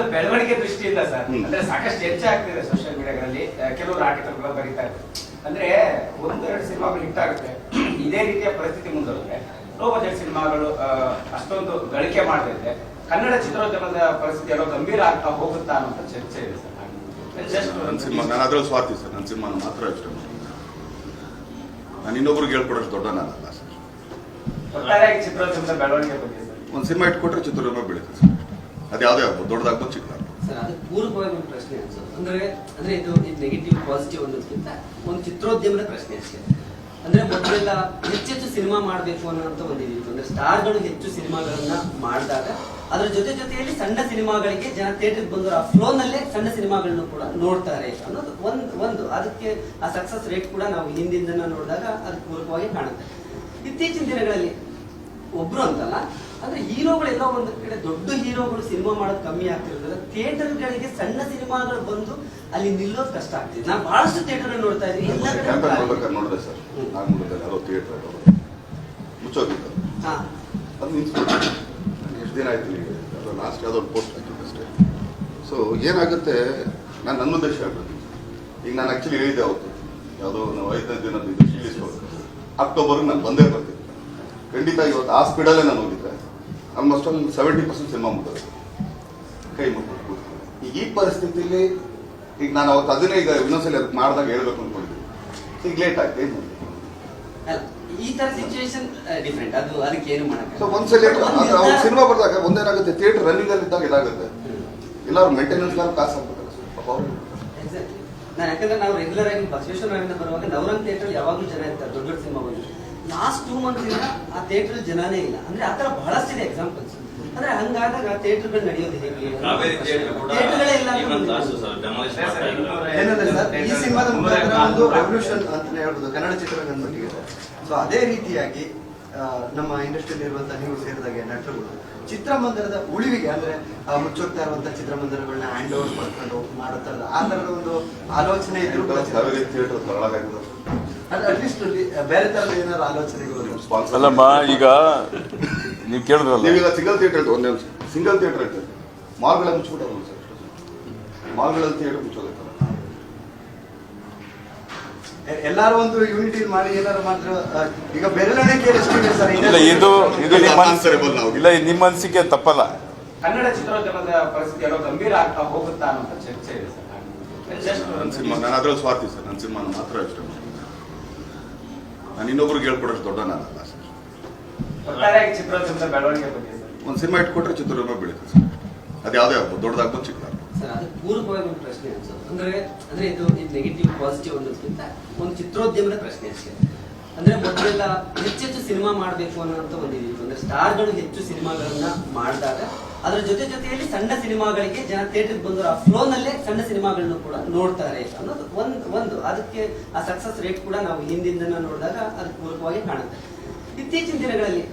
ಸಿನಿಮಾದ ಬೆಳವಣಿಗೆ ದೃಷ್ಟಿಯಿಂದ ಸರ್ ಅಂದ್ರೆ ಸಾಕಷ್ಟು ಚರ್ಚೆ ಆಗ್ತಿದೆ ಸೋಷಿಯಲ್ ಮೀಡಿಯಾಗಳಲ್ಲಿ ಕೆಲವು ಆರ್ಟಿಕಲ್ಗಳು ಬರೀತಾ ಇದ್ದಾರೆ. ಅಂದ್ರೆ ಒಂದೆರಡು ಸಿನಿಮಾಗಳು ಹಿಟ್ ಆಗುತ್ತೆ. ಇದೇ ರೀತಿಯ ಪರಿಸ್ಥಿತಿ ಮುಂದುವರೆದ್ರೆ ಲೋ ಬಜೆಟ್ ಸಿನಿಮಾಗಳು ಅಷ್ಟೊಂದು ಗಳಿಕೆ ಮಾಡ್ತೈತೆ ಕನ್ನಡ ಚಿತ್ರೋದ್ಯಮದ ಪರಿಸ್ಥಿತಿ ಎಲ್ಲೋ ಗಂಭೀರ ಆಗ್ತಾ ಹೋಗುತ್ತಾ ಅನ್ನೋ ಚರ್ಚೆ ಇದೆ ಸರ್. ನನ್ನ ಸಿನಿಮಾ ನಾನು ಅದ್ರಲ್ಲಿ ಸ್ವಾರ್ಥಿ ಸರ್ ನನ್ನ ಸಿನಿಮಾನ ಮಾತ್ರ ಇಷ್ಟ ನಾನು ಇನ್ನೊಬ್ರಿಗೆ ಹೇಳ್ಕೊಡೋಷ್ಟು ದೊಡ್ಡ ನಾನಲ್ಲ ಸರ್. ಒಟ್ಟಾರೆಯಾಗಿ ಚಿತ್ರೋದ್ಯಮದ ಬೆಳವಣಿಗೆ ಬಗ್ಗೆ ಸರ್. ಒಂದು ಸಿನಿಮಾ ಇಟ್ಕೊಟ್ರೆ ಚಿತ್ರೋದ್ಯಮ ಬೆಳೀತದೆ ಸರ್. ಅದು ಯಾವುದೇ ಆಗ್ಬೋದು, ದೊಡ್ಡದಾಗ್ಬೋದು ಸರ್, ಅದು ಪೂರ್ವಕವಾಗಿ ಒಂದು ಪ್ರಶ್ನೆ ಅನ್ಸೋದು ಅಂದ್ರೆ ಅಂದ್ರೆ ಇದು ನೆಗೆಟಿವ್ ಪಾಸಿಟಿವ್ ಅನ್ನೋದಕ್ಕಿಂತ ಒಂದು ಚಿತ್ರೋದ್ಯಮದ ಪ್ರಶ್ನೆ ಅಂದ್ರೆ ಮೊದಲೆಲ್ಲ ಹೆಚ್ಚೆಚ್ಚು ಸಿನಿಮಾ ಮಾಡಬೇಕು ಅನ್ನೋಂಥ ಒಂದು ಅಂದ್ರೆ ಸ್ಟಾರ್ಗಳು ಹೆಚ್ಚು ಸಿನಿಮಾಗಳನ್ನ ಮಾಡಿದಾಗ ಅದ್ರ ಜೊತೆ ಜೊತೆಯಲ್ಲಿ ಸಣ್ಣ ಸಿನಿಮಾಗಳಿಗೆ ಜನ ಥಿಯೇಟರ್ ಬಂದರು ಆ ಫ್ಲೋನಲ್ಲೇ ಸಣ್ಣ ಸಿನಿಮಾಗಳನ್ನು ಕೂಡ ನೋಡ್ತಾರೆ ಅನ್ನೋದು ಒಂದು ಒಂದು. ಅದಕ್ಕೆ ಆ ಸಕ್ಸಸ್ ರೇಟ್ ಕೂಡ ನಾವು ಹಿಂದಿಂದ ನೋಡಿದಾಗ ಅದು ಪೂರಕವಾಗಿ ಕಾಣುತ್ತೆ. ಇತ್ತೀಚಿನ ದಿನಗಳಲ್ಲಿ ಒಬ್ರು ಅಂತಲ್ಲ ಅಂದ್ರೆ ಹೀರೋಗಳೆಲ್ಲ ಒಂದು ಕಡೆ ದೊಡ್ಡ ಹೀರೋಗಳು ಸಿನಿಮಾ ಮಾಡೋದು ಕಮ್ಮಿ ಆಗ್ತಿರೋದ್ರಿಂದ ಥಿಯೇಟರ್ಗಳಿಗೆ ಸಣ್ಣ ಸಿನಿಮಾಗಳು ಬಂದು ಅಲ್ಲಿ ನಿಲ್ಲೋದು ಕಷ್ಟ ಆಗ್ತಿದೆ. ನಾನು ಬಹಳಷ್ಟು ಥಿಯೇಟರ್ ನೋಡ್ತಾ ಇದ್ದೀನಿ ಎಲ್ಲ ಕಡೆ ನೋಡಿದೆ ಸರ್. ನಾನು ಥಿಯೇಟರ್ ಮುಚ್ಚೋಗಿತ್ತು. ಹಾ. ಅದು ಎಷ್ಟು ದಿನ ಆಯ್ತು ಅದು ಲಾಸ್ಟ್ ಯಾವುದೋ ಪೋಸ್ಟ್ ಹಾಕಿದ್ದು ಅಷ್ಟೇ. ಸೊ ಏನಾಗುತ್ತೆ? ನಾನು ನನ್ನ ಉದ್ದೇಶ ಹೇಳ್ಬೋದು ಈಗ ನಾನು ಆ್ಯಕ್ಚುಲಿ ಹೇಳಿದ್ದೆ ಅವತ್ತು. ಯಾವುದೋ ನಾವು ಐದನೇ ದಿನದ ಇದು ಅಕ್ಟೋಬರ್ಗೆ ನಾನು ಬಂದೇ ಬರ್ತೀನಿ. ಖಂಡಿತ ಇವತ್ತು ಆ ಸ್ಪೀಡಲ್ಲೇ ನಾನು ಹೋಗಿದ್ದೆ. ಆಲ್ಮೋಸ್ಟ್ ಒಂದು ಸೆವೆಂಟಿ ಪರ್ಸೆಂಟ್ ಸಿನಿಮಾ ಮುಗಿದ್ರೆ ಕೈ ಮುಗಿದ್ರು ಈಗ ಈ ಪರಿಸ್ಥಿತಿಯಲ್ಲಿ ಈಗ ನಾನು ಅವತ್ತು ಅದನ್ನೇ ಈಗ ಇನ್ನೊಂದ್ಸಲಿ ಅದಕ್ಕೆ ಮಾಡಿದಾಗ ಹೇಳ್ಬೇಕು ಅಂದ್ಕೊಂಡಿದ್ದೀನಿ ಈಗ ಲೇಟ್ ಆಯ್ತು ಏನು ಈ ತರ ಸಿಚುವೇಶನ್ ಡಿಫ್ರೆಂಟ್ ಅದು ಅದಕ್ಕೆ ಏನು ಸೊ ಒಂದ್ಸಲಿ ಅವ್ರು ಸಿನಿಮಾ ಬರ್ದಾಗ ಒಂದೇನಾಗುತ್ತೆ ಥಿಯೇಟರ್ ರನ್ನಿಂಗ್ ಅಲ್ಲಿ ಇದ್ದಾಗ ಇದಾಗುತ್ತೆ. ಎಲ್ಲರೂ ಮೇಂಟೆನೆನ್ಸ್ ಕಾಸು ಹಾಕ್ಬೇಕಲ್ಲ ಸರ್ ಪಾಪ ಎಕ್ಸಾಕ್ಟ್ಲಿ ನಾನು ಯಾಕಂದ್ರೆ ನಾವು ರೆಗ್ಯುಲರ್ ಆಗಿ ಬಸವೇಶ್ವರ ಬರುವಾಗ ನವರಂಗ್ ಥಿಯೇಟರ್ ಯಾವಾಗಲೂ ಜನ ಇರ್ತಾರೆ ದೊಡ್ಡ ದೊಡ್ಡ ಸಿನಿಮಾ ಲಾಸ್ಟ್ ಟೂ ಮಂತ್ ಇಂದ ಆ ಥಿಯೇಟರ್ ಜನನೇ ಇಲ್ಲ. ಅಂದ್ರೆ ಆ ತರ ಬಹಳಷ್ಟಿದೆ ಎಕ್ಸಾಂಪಲ್ಸ್ ಅಂದ್ರೆ ಹಂಗಾದಾಗ ಥಿಯೇಟರ್ಗಳು ನಡೆಯೋದು ಹೇಗೆ? ಕಾವೇರಿ ಥಿಯೇಟರ್ ಕೂಡ ಥಿಯೇಟರ್ಗಳೇ ಇಲ್ಲ ಏನಂದ್ರೆ ಸರ್ ಈ ಸಿನಿಮಾದ ಮುಖಾಂತರ ಒಂದು ರೆವಲ್ಯೂಷನ್ ಅಂತ ಅಂತಾನೆ ಹೇಳ್ಬೋದು ಕನ್ನಡ ಚಿತ್ರರಂಗದ ಮಟ್ಟಿಗೆ ಸೊ ಅದೇ ರೀತಿಯಾಗಿ ಆ, ನಮ್ಮ ಇಂಡಸ್ಟ್ರಿಯಲ್ಲಿ ಇರುವಂತಹ ನೀವು ಸೇರಿದಾಗ ನಟರುಗಳು ಚಿತ್ರಮಂದಿರದ ಉಳಿವಿಗೆ ಅಂದ್ರೆ ಆ, ಮುಚ್ಚೋಗ್ತಾ ಇರುವಂತಹ ಚಿತ್ರಮಂದಿರಗಳನ್ನ ಹ್ಯಾಂಡ್ ಓವರ್ ಮಾಡ್ಕೊಂಡು ಮಾಡೋ ತರದ ಆ ತರದ ಒಂದು ಆಲೋಚನೆ ಇದ್ರು ಅಲ್ಲಮ್ಮ ಈಗ ನೀವು ಕೇಳಿದ್ರಲ್ಲ. ನೀವೀಗ ಸಿಂಗಲ್ ಥಿಯೇಟರ್ ಒಂದೇ ಸಿಂಗಲ್ ಥಿಯೇಟರ್ ಇರ್ತದೆ ಮಾಲ್ಗಳಲ್ಲಿ ಮುಚ್ಚಿಬಿಟ್ಟಲ್ಲ ಸರ್ ಮಾಲ್ಗಳಲ್ಲಿ ಥಿಯೇಟರ್ ಮುಚ್ಚೋಗೈತಲ್ಲ ಎ- ಎಲ್ಲಾರು ಒಂದು ಯೂನಿಟಿ ಮಾಡಿ ಏನಾರು ಮಾತ್ರ ಆ, ಈಗ ಬೆರಳಿಕೆ ಎಷ್ಟಿದೆ ಸರ್ ಇಲ್ಲ ಇದು ಇದು ನಿಮ್ಮ. ಇಲ್ಲ ನಿಮ್ಮ ಅನಿಸಿಕೆ ತಪ್ಪಲ್ಲ. ಕನ್ನಡ ಚಿತ್ರೋದ್ಯಮದ ಪರಿಸ್ಥಿತಿ ಏನೋ ಗಂಭೀರ ಆಗ್ತಾ ಹೋಗುತ್ತಾ ಅನ್ನೋ ಚರ್ಚೆ ಇದೆ ಸರ್. ಜಸ್ಟ್ ನನ್ನ ಸಿನಿಮಾ ನಾನು ಅದ್ರಲ್ಲಿ ಸ್ವಾರ್ಥಿ ಸರ್. ನನ್ನ ಸಿನಿಮಾ ಮಾತ್ರ ಇಷ್ಟ ನಾನು ಇನ್ನೊಬ್ರಿಗೆ ಹೇಳ್ಕೊಡೋಷ್ಟು ದೊಡ್ಡ ನಾನು ಸರ್. ಒಂದು ಸಿನಿಮಾ ಇಟ್ಕೊಟ್ರೆ ಚಿತ್ರದುರ್ಗ ಬೆಳೀತದೆ ಸರ್ ಅದು ಯಾವುದೇ ಆಗ್ಬೋದು ದೊಡ್ಡದಾಗ್ಬೋದು ಚಿಕ್ಕದಾಗ್ಬೋದು. ಸರ್ ಅದು ಪೂರಕವಾಗಿ ಒಂದು ಪ್ರಶ್ನೆ ಅನ್ಸೋದು ಅಂದ್ರೆ ಅಂದ್ರೆ ಇದು ನೆಗೆಟಿವ್ ಪಾಸಿಟಿವ್ ಅನ್ನೋದಕ್ಕಿಂತ ಒಂದು ಚಿತ್ರೋದ್ಯಮದ ಪ್ರಶ್ನೆ ಅಷ್ಟೇ. ಅಂದ್ರೆ ಮೊದಲೆಲ್ಲ ಹೆಚ್ಚೆಚ್ಚು ಸಿನಿಮಾ ಮಾಡಬೇಕು ಅನ್ನೋಂಥ ಒಂದು ಇದಿತ್ತು ಅಂದ್ರೆ ಸ್ಟಾರ್ಗಳು ಹೆಚ್ಚು ಸಿನಿಮಾಗಳನ್ನ ಮಾಡಿದಾಗ ಅದ್ರ ಜೊತೆ ಜೊತೆಯಲ್ಲಿ ಸಣ್ಣ ಸಿನಿಮಾಗಳಿಗೆ ಜನ ಥಿಯೇಟರ್ ಬಂದರು ಆ ಫ್ಲೋನಲ್ಲೇ ಸಣ್ಣ ಸಿನಿಮಾಗಳನ್ನು ಕೂಡ ನೋಡ್ತಾರೆ ಅನ್ನೋದು ಒಂದು ಒಂದು. ಅದಕ್ಕೆ ಆ ಸಕ್ಸಸ್ ರೇಟ್ ಕೂಡ ನಾವು ಹಿಂದಿಂದ ನೋಡಿದಾಗ ಅದಕ್ಕೆ ಪೂರಕವಾಗಿ ಕಾಣುತ್ತೆ. ಇತ್ತೀಚಿನ ದಿನಗಳಲ್ಲಿ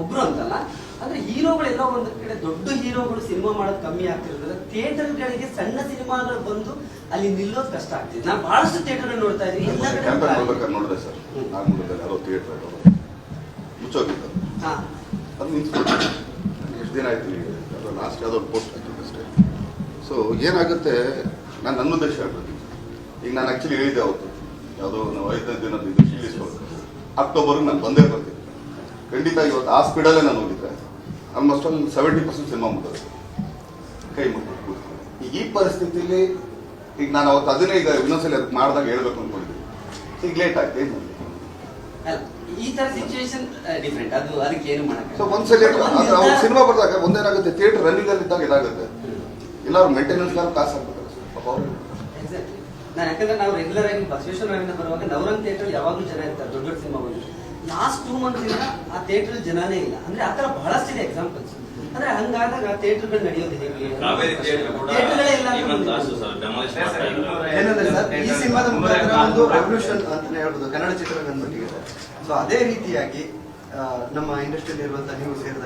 ಒಬ್ರು ಅಂತಲ್ಲ ಅಂದ್ರೆ ಹೀರೋಗಳೆಲ್ಲ ಒಂದು ಕಡೆ ದೊಡ್ಡ ಹೀರೋಗಳು ಸಿನಿಮಾ ಮಾಡೋದು ಕಮ್ಮಿ ಆಗ್ತಿರೋದ್ರಿಂದ ಥಿಯೇಟರ್ಗಳಿಗೆ ಸಣ್ಣ ಸಿನಿಮಾಗಳು ಬಂದು ಅಲ್ಲಿ ನಿಲ್ಲೋದು ಕಷ್ಟ ಆಗ್ತಿದೆ. ನಾನು ಬಹಳಷ್ಟು ಥಿಯೇಟರ್ ನೋಡ್ತಾ ಇದ್ದೀನಿ. ಎಲ್ಲ ಕಡೆ. ನೋಡಿದೆ ಸರ್. ಥಿಯೇಟರ್ ಮುಚ್ಚೋಗಿತ್ತು. ಅದು ದಿನ ಆಯ್ತು ಈಗ? ಅದು ಲಾಸ್ಟ್ ಯಾವುದೋ ಒಂದು ಪೋಸ್ಟ್ ಹಾಕಿದ್ದು ಅಷ್ಟೇ? ಸೊ ಏನಾಗುತ್ತೆ? ನಾನು ನನ್ನ ಉದ್ದೇಶ ಆಗ್ಬೋದು ಈಗ ನಾನು ಆ್ಯಕ್ಚುಲಿ ಹೇಳಿದ್ದೆ ಅವತ್ತು. ಯಾವುದೋ ನಾವು ಐದನೇ ದಿನ ಇದು ಶೀಲಿಸ್ಬೋದು ಅಕ್ಟೋಬರ್ಗೆ ನಾನು ಬಂದೇ ಬರ್ತೀನಿ. ಖಂಡಿತ ಇವತ್ತು ಆ ಸ್ಪೀಡಲ್ಲೇ ನಾನು ಹೋಗಿದ್ದೆ. ಆಲ್ಮೋಸ್ಟ್ ಒಂದು ಸೆವೆಂಟಿ ಪರ್ಸೆಂಟ್ ಸಿನಿಮಾ ಮುಗಿದ್ರೆ ಕೈ ಮುಗಿದು ಈ ಪರಿಸ್ಥಿತಿಯಲ್ಲಿ ಈಗ ನಾನು ಅವತ್ತು ಅದನ್ನೇ ಈಗ ಇನ್ನೊಂದ್ಸಲಿ ಅದಕ್ಕೆ ಮಾಡಿದಾಗ ಹೇಳ್ಬೇಕು ಅಂದ್ಕೊಂಡಿದ್ದೀನಿ. ಈಗ ಲೇಟ್ ಅಲ್ಲ, ಈ ತರ ಸಿಚುವೇಶನ್ ಡಿಫ್ರೆಂಟ್ ಅದು ಅದಕ್ಕೆ ಏನು ಮಾಡಕ್ಕೆ ಸೊ ಒಂದ್ಸಲಿ ಸಿನಿಮಾ ಬರ್ದಾಗ ಒಂದೇನಾಗುತ್ತೆ? ಥಿಯೇಟರ್ ರನ್ನಿಂಗ್ ಅಲ್ಲಿ ಇದ್ದಾಗ ಇದಾಗುತ್ತೆ. ಎಲ್ಲರೂ ಮೇಂಟೆನೆನ್ಸ್ ಕಾಸು ಹಾಕ್ಬೇಕಲ್ಲ ಸರ್ ಪಾಪ ಅವ್ರು. ಎಕ್ಸಾಕ್ಟ್ಲಿ ನಾನು ಯಾಕಂದ್ರೆ ನಾವು ರೆಗ್ಯುಲರ್ ಆಗಿ ಬಸವೇಶ್ವರ ನಗರದಿಂದ ಬರುವಾಗ ನವರಂಗ್ ಥಿಯೇಟರ್ ಯಾವಾಗಲೂ ಜನ ಇರ್ತಾರೆ ದೊಡ್ಡ ದೊಡ್ಡ ಸಿನಿಮಾ ಬಂದು ಲಾಸ್ಟ್ ಟೂ ಮಂತ್ಸ್ ಇಂದ ಆ ಥಿಯೇಟರ್ ಜನನೇ ಇಲ್ಲ. ಅಂದ್ರೆ ಆ ತರ ಬಹಳಷ್ಟಿದೆ ಎಕ್ಸಾಂಪಲ್ಸ್ ಅಂದ್ರೆ ಹಂಗಾದಾಗ ಥಿಯೇಟರ್ಗಳು ನಡೆಯೋದು ಹೇಗೆ? ಕಾವೇರಿ ಥಿಯೇಟರ್ ಕೂಡ ಥಿಯೇಟರ್ಗಳೇ ಇಲ್ಲ ಅಂತ ಇವತ್ತು ಲಾಸ್ಟ್ ಸರ್ demolish ಮಾಡ್ತಾ ಇದ್ದಾರೆ. ಏನಂದ್ರೆ ಸರ್ ಈ ಥಿಯೇಟರ್ ಸಿನಿಮಾದ ಮುಖಾಂತರ ಒಂದು ರೆವಲ್ಯೂಷನ್ ಅಂತಾನೆ ಹೇಳ್ಬೋದು ಕನ್ನಡ ಚಿತ್ರರಂಗದ ಮಟ್ಟಿಗೆ. ಸೊ ಅದೇ ರೀತಿಯಾಗಿ ಆ, ನಮ್ಮ ಇಂಡಸ್ಟ್ರಿಯಲ್ಲಿ ಇರುವಂತಹ ನೀವು ಸೇರಿದ